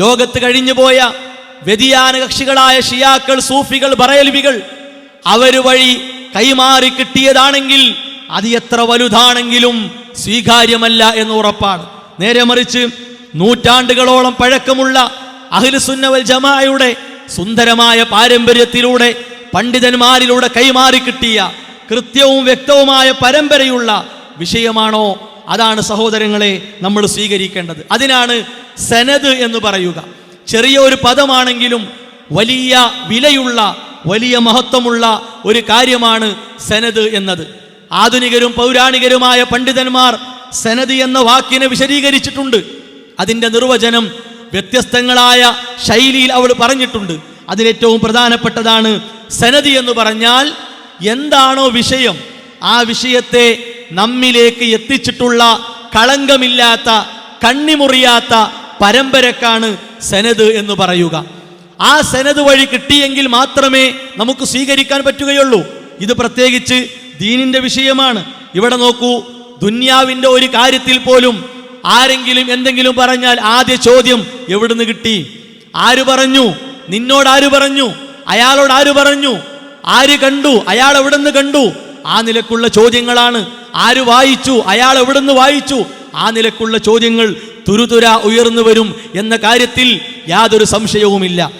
ലോകത്ത് കഴിഞ്ഞുപോയ വ്യതിയാന കക്ഷികളായ ഷിയാക്കൾ സൂഫികൾ ബറയൽവികൾ അവർ വഴി കൈമാറി കിട്ടിയതാണെങ്കിൽ അത് എത്ര വലുതാണെങ്കിലും സ്വീകാര്യമല്ല എന്ന് ഉറപ്പാണ്. നേരെ മറിച്ച് നൂറ്റാണ്ടുകളോളം പഴക്കമുള്ള അഹിൽസുന്നവൽ ജമായയുടെ സുന്ദരമായ പാരമ്പര്യത്തിലൂടെ പണ്ഡിതന്മാരിലൂടെ കൈമാറി കിട്ടിയ കൃത്യവും വ്യക്തവുമായ പരമ്പരയുള്ള വിഷയമാണോ? അതാണ് സഹോദരങ്ങളെ നമ്മൾ സ്വീകരിക്കേണ്ടത്. അതിനാണ് സനത് എന്ന് പറയുക. ചെറിയ ഒരു പദമാണെങ്കിലും വലിയ വിലയുള്ള വലിയ മഹത്വമുള്ള ഒരു കാര്യമാണ് സനദ് എന്നത്. ആധുനികരും പൗരാണികരുമായ പണ്ഡിതന്മാർ സനത് എന്ന വാക്കിനെ വിശദീകരിച്ചിട്ടുണ്ട്. അതിന്റെ നിർവചനം വ്യത്യസ്തങ്ങളായ ശൈലിയിൽ അവൾ പറഞ്ഞിട്ടുണ്ട്. അതിലേറ്റവും പ്രധാനപ്പെട്ടതാണ് സനദി എന്ന് പറഞ്ഞാൽ എന്താണോ വിഷയം ആ വിഷയത്തെ നമ്മിലേക്ക് എത്തിച്ചിട്ടുള്ള കളങ്കമില്ലാത്ത കണ്ണിമുറിയാത്ത പരമ്പരക്കാണ് സനദ് എന്ന് പറയുക. ആ സനദ് വഴി കിട്ടിയെങ്കിൽ മാത്രമേ നമുക്ക് സ്വീകരിക്കാൻ പറ്റുകയുള്ളൂ. ഇത് പ്രത്യേകിച്ച് ദീനിന്റെ വിഷയമാണ്. ഇവിടെ നോക്കൂ ദുന്യാവിന്റെ ഒരു കാര്യത്തിൽ പോലും ആരെങ്കിലും എന്തെങ്കിലും പറഞ്ഞാൽ ആദ്യ ചോദ്യം എവിടുന്ന് കിട്ടി? ആര് പറഞ്ഞു? നിന്നോട് ആര് പറഞ്ഞു? അയാളോട് ആര് പറഞ്ഞു? ആര് കണ്ടു? അയാൾ എവിടുന്ന് കണ്ടു? ആ നിലക്കുള്ള ചോദ്യങ്ങളാണ്. ആര് വായിച്ചു? അയാൾ എവിടുന്ന് വായിച്ചു? ആ നിലക്കുള്ള ചോദ്യങ്ങൾ തുരുതുര ഉയർന്നു വരും എന്ന കാര്യത്തിൽ യാതൊരു സംശയവുമില്ല.